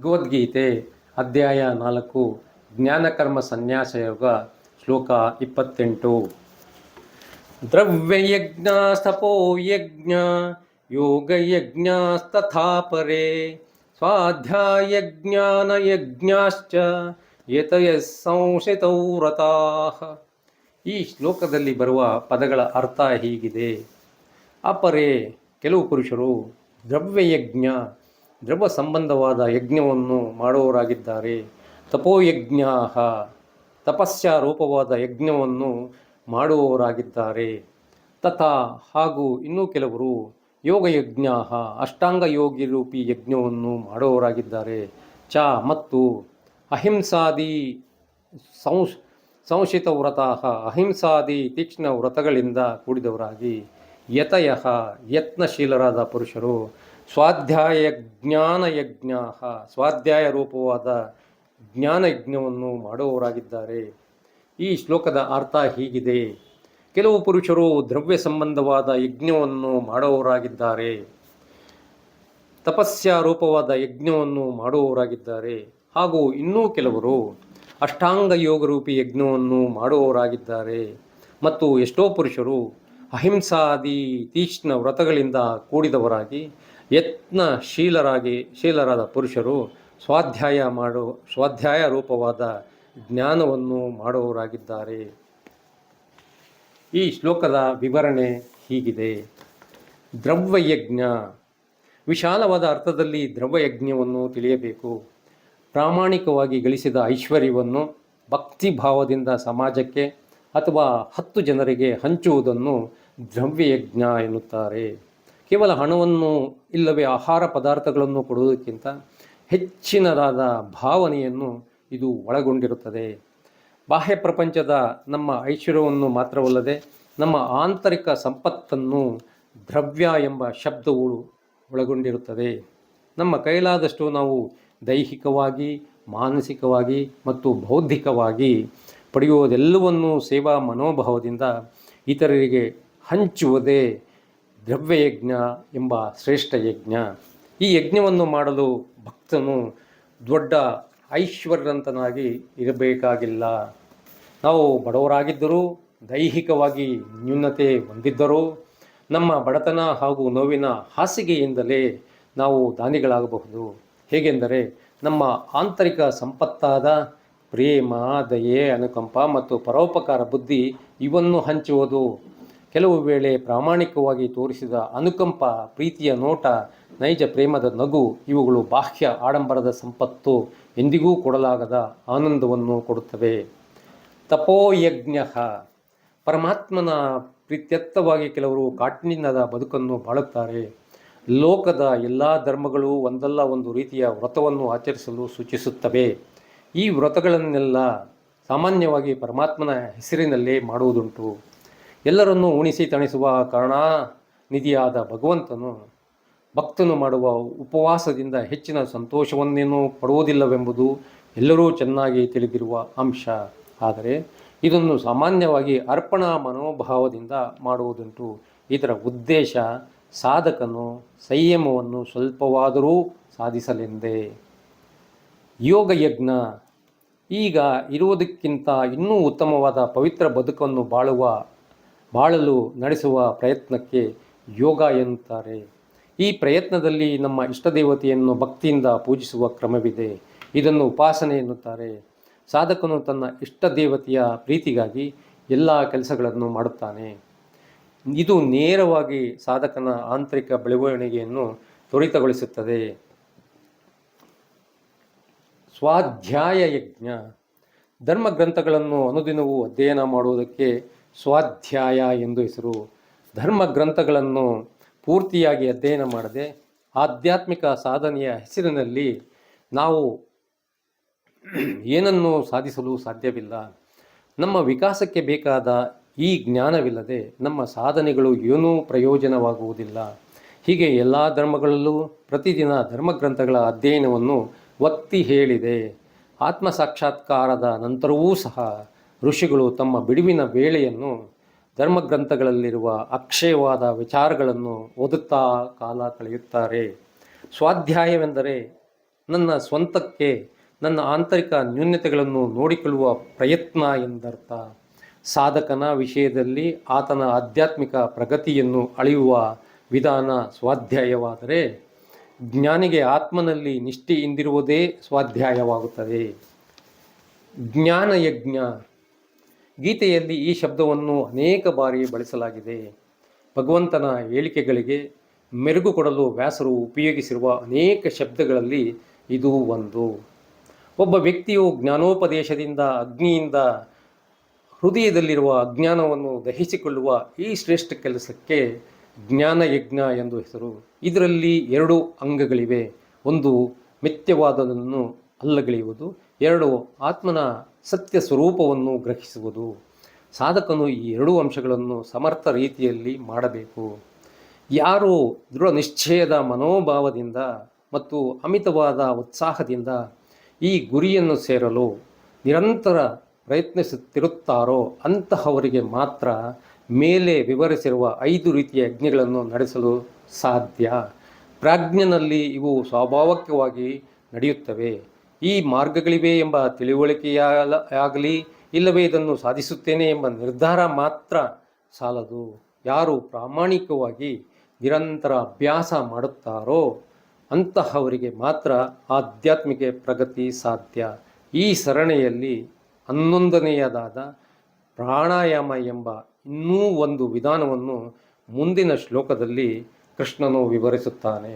ಭಗವದ್ಗೀತೆ ಅಧ್ಯಾಯ ನಾಲ್ಕು, ಜ್ಞಾನಕರ್ಮ ಸನ್ಯಾಸ ಯೋಗ ಶ್ಲೋಕ ಇಪ್ಪತ್ತೆಂಟು. ದ್ರವ್ಯಯಜ್ಞಾಸ್ತಪೋ ಯಜ್ಞ ಸ್ವಾಧ್ಯಾಯ ಪರೇ ಯಜ್ಞಾಶ್ಚ ಯತಯ ಸಂಶಿತೌ ಈ ಶ್ಲೋಕದಲ್ಲಿ ಬರುವ ಪದಗಳ ಅರ್ಥ ಹೀಗಿದೆ. ಅಪರೇ, ಕೆಲವು ಪುರುಷರು ದ್ರವ್ಯಯಜ್ಞ ದ್ರವ ಸಂಬಂಧವಾದ ಯಜ್ಞವನ್ನು ಮಾಡುವವರಾಗಿದ್ದಾರೆ. ತಪೋಯಜ್ಞ ತಪಸ್ಯ ರೂಪವಾದ ಯಜ್ಞವನ್ನು ಮಾಡುವವರಾಗಿದ್ದಾರೆ. ತಥಾ, ಹಾಗೂ ಇನ್ನೂ ಕೆಲವರು ಯೋಗಯಜ್ಞ ಅಷ್ಟಾಂಗ ಯೋಗಿ ರೂಪಿ ಯಜ್ಞವನ್ನು ಮಾಡುವವರಾಗಿದ್ದಾರೆ. ಚ, ಮತ್ತು ಅಹಿಂಸಾದಿ ಸಂಶ್, ಸಂಶಿತ ವ್ರತ ಅಹಿಂಸಾದಿ ತೀಕ್ಷ್ಣ ವ್ರತಗಳಿಂದ ಕೂಡಿದವರಾಗಿ ಯತಯ ಯತ್ನಶೀಲರಾದ ಪುರುಷರು ಸ್ವಾಧ್ಯಾಯ ಜ್ಞಾನ ಜ್ಞಾನಯಜ್ಞ ಸ್ವಾಧ್ಯಾಯ ರೂಪವಾದ ಜ್ಞಾನಯಜ್ಞವನ್ನು ಮಾಡುವವರಾಗಿದ್ದಾರೆ. ಈ ಶ್ಲೋಕದ ಅರ್ಥ ಹೀಗಿದೆ. ಕೆಲವು ಪುರುಷರು ದ್ರವ್ಯ ಸಂಬಂಧವಾದ ಯಜ್ಞವನ್ನು ಮಾಡುವವರಾಗಿದ್ದಾರೆ. ತಪಸ್ಯ ರೂಪವಾದ ಯಜ್ಞವನ್ನು ಮಾಡುವವರಾಗಿದ್ದಾರೆ. ಹಾಗೂ ಇನ್ನೂ ಕೆಲವರು ಅಷ್ಟಾಂಗ ಯೋಗರೂಪಿ ಯಜ್ಞವನ್ನು ಮಾಡುವವರಾಗಿದ್ದಾರೆ. ಮತ್ತು ಎಷ್ಟೋ ಪುರುಷರು ಅಹಿಂಸಾದಿ ತೀಕ್ಷ್ಣ ವ್ರತಗಳಿಂದ ಕೂಡಿದವರಾಗಿ ಯತ್ನಶೀಲರಾಗಿ ಶೀಲರಾದ ಪುರುಷರು ಸ್ವಾಧ್ಯಾಯ ಮಾಡು, ಸ್ವಾಧ್ಯಾಯ ರೂಪವಾದ ಜ್ಞಾನವನ್ನು ಮಾಡುವವರಾಗಿದ್ದಾರೆ. ಈ ಶ್ಲೋಕದ ವಿವರಣೆ ಹೀಗಿದೆ. ದ್ರವ್ಯಯಜ್ಞ. ವಿಶಾಲವಾದ ಅರ್ಥದಲ್ಲಿ ದ್ರವ್ಯಯಜ್ಞವನ್ನು ತಿಳಿಯಬೇಕು. ಪ್ರಾಮಾಣಿಕವಾಗಿ ಗಳಿಸಿದ ಐಶ್ವರ್ಯವನ್ನು ಭಕ್ತಿಭಾವದಿಂದ ಸಮಾಜಕ್ಕೆ ಅಥವಾ ಹತ್ತು ಜನರಿಗೆ ಹಂಚುವುದನ್ನು ದ್ರವ್ಯಯಜ್ಞ ಎನ್ನುತ್ತಾರೆ. ಕೇವಲ ಹಣವನ್ನು ಇಲ್ಲವೇ ಆಹಾರ ಪದಾರ್ಥಗಳನ್ನು ಕೊಡುವುದಕ್ಕಿಂತ ಹೆಚ್ಚಿನದಾದ ಭಾವನೆಯನ್ನು ಇದು ಒಳಗೊಂಡಿರುತ್ತದೆ. ಬಾಹ್ಯ ಪ್ರಪಂಚದ ನಮ್ಮ ಐಶ್ವರ್ಯವನ್ನು ಮಾತ್ರವಲ್ಲದೆ ನಮ್ಮ ಆಂತರಿಕ ಸಂಪತ್ತನ್ನು ದ್ರವ್ಯ ಎಂಬ ಶಬ್ದವು ಒಳಗೊಂಡಿರುತ್ತದೆ. ನಮ್ಮ ಕೈಲಾದಷ್ಟು ನಾವು ದೈಹಿಕವಾಗಿ, ಮಾನಸಿಕವಾಗಿ ಮತ್ತು ಬೌದ್ಧಿಕವಾಗಿ ಪಡೆಯುವುದೆಲ್ಲವನ್ನೂ ಸೇವಾ ಮನೋಭಾವದಿಂದ ಇತರರಿಗೆ ಹಂಚುವುದೇ ದ್ರವ್ಯಯಜ್ಞ ಎಂಬ ಶ್ರೇಷ್ಠ ಯಜ್ಞ. ಈ ಯಜ್ಞವನ್ನು ಮಾಡಲು ಭಕ್ತನು ದೊಡ್ಡ ಐಶ್ವರ್ಯವಂತನಾಗಿ ಇರಬೇಕಾಗಿಲ್ಲ. ನಾವು ಬಡವರಾಗಿದ್ದರೂ ದೈಹಿಕವಾಗಿ ನ್ಯೂನತೆ ಹೊಂದಿದ್ದರೂ ನಮ್ಮ ಬಡತನ ಹಾಗೂ ನೋವಿನ ಹಾಸಿಗೆಯಿಂದಲೇ ನಾವು ದಾನಿಗಳಾಗಬಹುದು. ಹೇಗೆಂದರೆ ನಮ್ಮ ಆಂತರಿಕ ಸಂಪತ್ತಾದ ಪ್ರೇಮ, ದಯೆ, ಅನುಕಂಪ ಮತ್ತು ಪರೋಪಕಾರ ಬುದ್ಧಿ ಇವನ್ನು ಹಂಚುವುದು ಕೆಲವು ವೇಳೆ ಪ್ರಾಮಾಣಿಕವಾಗಿ ತೋರಿಸಿದ ಅನುಕಂಪ, ಪ್ರೀತಿಯ ನೋಟ, ನೈಜ ಪ್ರೇಮದ ನಗು, ಇವುಗಳು ಬಾಹ್ಯ ಆಡಂಬರದ ಸಂಪತ್ತು, ಎಂದಿಗೂ ಕೊಡಲಾಗದ ಆನಂದವನ್ನು ಕೊಡುತ್ತವೆ. ತಪೋಯಜ್ಞ. ಪರಮಾತ್ಮನ ಪ್ರೀತ್ಯರ್ಥವಾಗಿ ಕೆಲವರು ಕಾಠಿಣ್ಯದ ಬದುಕನ್ನು ಬಾಳುತ್ತಾರೆ. ಲೋಕದ ಎಲ್ಲ ಧರ್ಮಗಳು ಒಂದಲ್ಲ ಒಂದು ರೀತಿಯ ವ್ರತವನ್ನು ಆಚರಿಸಲು ಸೂಚಿಸುತ್ತವೆ. ಈ ವ್ರತಗಳನ್ನೆಲ್ಲ ಸಾಮಾನ್ಯವಾಗಿ ಪರಮಾತ್ಮನ ಹೆಸರಿನಲ್ಲೇ ಮಾಡುವುದುಂಟು. ಎಲ್ಲರನ್ನೂ ಉಣಿಸಿ ತಣಿಸುವ ಕರುಣಾನಿಧಿಯಾದ ಭಗವಂತನು ಭಕ್ತನು ಮಾಡುವ ಉಪವಾಸದಿಂದ ಹೆಚ್ಚಿನ ಸಂತೋಷವನ್ನೇನೂ ಪಡುವುದಿಲ್ಲವೆಂಬುದು ಎಲ್ಲರೂ ಚೆನ್ನಾಗಿ ತಿಳಿದಿರುವ ಅಂಶ. ಆದರೆ ಇದನ್ನು ಸಾಮಾನ್ಯವಾಗಿ ಅರ್ಪಣಾ ಮನೋಭಾವದಿಂದ ಮಾಡುವುದುಂಟು. ಇದರ ಉದ್ದೇಶ ಸಾಧಕನು ಸಂಯಮವನ್ನು ಸ್ವಲ್ಪವಾದರೂ ಸಾಧಿಸಲೆಂದೇ. ಯೋಗಯಜ್ಞ. ಈಗ ಇರುವುದಕ್ಕಿಂತ ಇನ್ನೂ ಉತ್ತಮವಾದ ಪವಿತ್ರ ಬದುಕನ್ನು ಬಾಳುವ ಬಾಳಲು ನಡೆಸುವ ಪ್ರಯತ್ನಕ್ಕೆ ಯೋಗ ಎನ್ನುತ್ತಾರೆ. ಈ ಪ್ರಯತ್ನದಲ್ಲಿ ನಮ್ಮ ಇಷ್ಟದೇವತೆಯನ್ನು ಭಕ್ತಿಯಿಂದ ಪೂಜಿಸುವ ಕ್ರಮವಿದೆ. ಇದನ್ನು ಉಪಾಸನೆ ಎನ್ನುತ್ತಾರೆ. ಸಾಧಕನು ತನ್ನ ಇಷ್ಟ ದೇವತೆಯ ಪ್ರೀತಿಗಾಗಿ ಎಲ್ಲ ಕೆಲಸಗಳನ್ನು ಮಾಡುತ್ತಾನೆ. ಇದು ನೇರವಾಗಿ ಸಾಧಕನ ಆಂತರಿಕ ಬೆಳವಣಿಗೆಯನ್ನು ತ್ವರಿತಗೊಳಿಸುತ್ತದೆ. ಸ್ವಾಧ್ಯಾಯ ಯಜ್ಞ. ಧರ್ಮಗ್ರಂಥಗಳನ್ನು ಅನುದಿನವೂ ಅಧ್ಯಯನ ಮಾಡುವುದಕ್ಕೆ ಸ್ವಾಧ್ಯಾಯ ಎಂದು ಹೆಸರು ಧರ್ಮ ಗ್ರಂಥಗಳನ್ನು ಪೂರ್ತಿಯಾಗಿ ಅಧ್ಯಯನ ಮಾಡದೆ ಆಧ್ಯಾತ್ಮಿಕ ಸಾಧನೆಯ ಹೆಸರಿನಲ್ಲಿ ನಾವು ಏನನ್ನು ಸಾಧಿಸಲು ಸಾಧ್ಯವಿಲ್ಲ, ನಮ್ಮ ವಿಕಾಸಕ್ಕೆ ಬೇಕಾದ ಈ ಜ್ಞಾನವಿಲ್ಲದೆ ನಮ್ಮ ಸಾಧನೆಗಳು ಏನೂ ಪ್ರಯೋಜನವಾಗುವುದಿಲ್ಲ. ಹೀಗೆ ಎಲ್ಲ ಧರ್ಮಗಳಲ್ಲೂ ಪ್ರತಿದಿನ ಧರ್ಮಗ್ರಂಥಗಳ ಅಧ್ಯಯನವನ್ನು ಒತ್ತಿ ಹೇಳಿದೆ. ಆತ್ಮ ಸಾಕ್ಷಾತ್ಕಾರದ ನಂತರವೂ ಸಹ ಋಷಿಗಳು ತಮ್ಮ ಬಿಡುವಿನ ವೇಳೆಯನ್ನು ಧರ್ಮಗ್ರಂಥಗಳಲ್ಲಿರುವ ಅಕ್ಷಯವಾದ ವಿಚಾರಗಳನ್ನು ಓದುತ್ತಾ ಕಾಲ ಕಳೆಯುತ್ತಾರೆ. ಸ್ವಾಧ್ಯಾಯವೆಂದರೆ ನನ್ನ ಸ್ವಂತಕ್ಕೆ ನನ್ನ ಆಂತರಿಕ ನ್ಯೂನತೆಗಳನ್ನು ನೋಡಿಕೊಳ್ಳುವ ಪ್ರಯತ್ನ ಎಂದರ್ಥ. ಸಾಧಕನ ವಿಷಯದಲ್ಲಿ ಆತನ ಆಧ್ಯಾತ್ಮಿಕ ಪ್ರಗತಿಯನ್ನು ಅಳೆಯುವ ವಿಧಾನ ಸ್ವಾಧ್ಯಾಯವಾದರೆ ಜ್ಞಾನಿಗೆ ಆತ್ಮನಲ್ಲಿ ನಿಷ್ಠೆಯಿಂದಿರುವುದೇ ಸ್ವಾಧ್ಯಾಯವಾಗುತ್ತದೆ. ಜ್ಞಾನಯಜ್ಞ ಗೀತೆಯಲ್ಲಿ ಈ ಶಬ್ದವನ್ನು ಅನೇಕ ಬಾರಿ ಬಳಸಲಾಗಿದೆ. ಭಗವಂತನ ಹೇಳಿಕೆಗಳಿಗೆ ಮೆರುಗು ಕೊಡಲು ವ್ಯಾಸರು ಉಪಯೋಗಿಸಿರುವ ಅನೇಕ ಶಬ್ದಗಳಲ್ಲಿ ಇದು ಒಂದು. ಒಬ್ಬ ವ್ಯಕ್ತಿಯು ಜ್ಞಾನೋಪದೇಶದಿಂದ ಅಗ್ನಿಯಿಂದ ಹೃದಯದಲ್ಲಿರುವ ಅಜ್ಞಾನವನ್ನು ದಹಿಸಿಕೊಳ್ಳುವ ಈ ಶ್ರೇಷ್ಠ ಕೆಲಸಕ್ಕೆ ಜ್ಞಾನ ಯಜ್ಞ ಎಂದು ಹೆಸರು. ಇದರಲ್ಲಿ ಎರಡು ಅಂಗಗಳಿವೆ. ಒಂದು ಮಿಥ್ಯವಾದದನ್ನು ಅಲ್ಲಗಳೆಯುವುದು, ಎರಡು ಆತ್ಮನ ಸತ್ಯ ಸ್ವರೂಪವನ್ನು ಗ್ರಹಿಸುವುದು. ಸಾಧಕನು ಈ ಎರಡೂ ಅಂಶಗಳನ್ನು ಸಮರ್ಥ ರೀತಿಯಲ್ಲಿ ಮಾಡಬೇಕು. ಯಾರು ದೃಢ ನಿಶ್ಚಯದ ಮನೋಭಾವದಿಂದ ಮತ್ತು ಅಮಿತವಾದ ಉತ್ಸಾಹದಿಂದ ಈ ಗುರಿಯನ್ನು ಸೇರಲು ನಿರಂತರ ಪ್ರಯತ್ನಿಸುತ್ತಿರುತ್ತಾರೋ ಅಂತಹವರಿಗೆ ಮಾತ್ರ ಮೇಲೆ ವಿವರಿಸಿರುವ ಐದು ರೀತಿಯ ಯಜ್ಞಗಳನ್ನು ನಡೆಸಲು ಸಾಧ್ಯ. ಪ್ರಾಜ್ಞನಲ್ಲಿ ಇವು ಸ್ವಾಭಾವಿಕವಾಗಿ ನಡೆಯುತ್ತವೆ. ಈ ಮಾರ್ಗಗಳಿವೆ ಎಂಬ ತಿಳುವಳಿಕೆಯಾಗಲಿ ಇಲ್ಲವೇ ಇದನ್ನು ಸಾಧಿಸುತ್ತೇನೆ ಎಂಬ ನಿರ್ಧಾರ ಮಾತ್ರ ಸಾಲದು. ಯಾರು ಪ್ರಾಮಾಣಿಕವಾಗಿ ನಿರಂತರ ಅಭ್ಯಾಸ ಮಾಡುತ್ತಾರೋ ಅಂತಹವರಿಗೆ ಮಾತ್ರ ಆಧ್ಯಾತ್ಮಿಕ ಪ್ರಗತಿ ಸಾಧ್ಯ. ಈ ಸರಣಿಯಲ್ಲಿ ಹನ್ನೊಂದನೆಯದಾದ ಪ್ರಾಣಾಯಾಮ ಎಂಬ ಇನ್ನೂ ಒಂದು ವಿಧಾನವನ್ನು ಮುಂದಿನ ಶ್ಲೋಕದಲ್ಲಿ ಕೃಷ್ಣನು ವಿವರಿಸುತ್ತಾನೆ.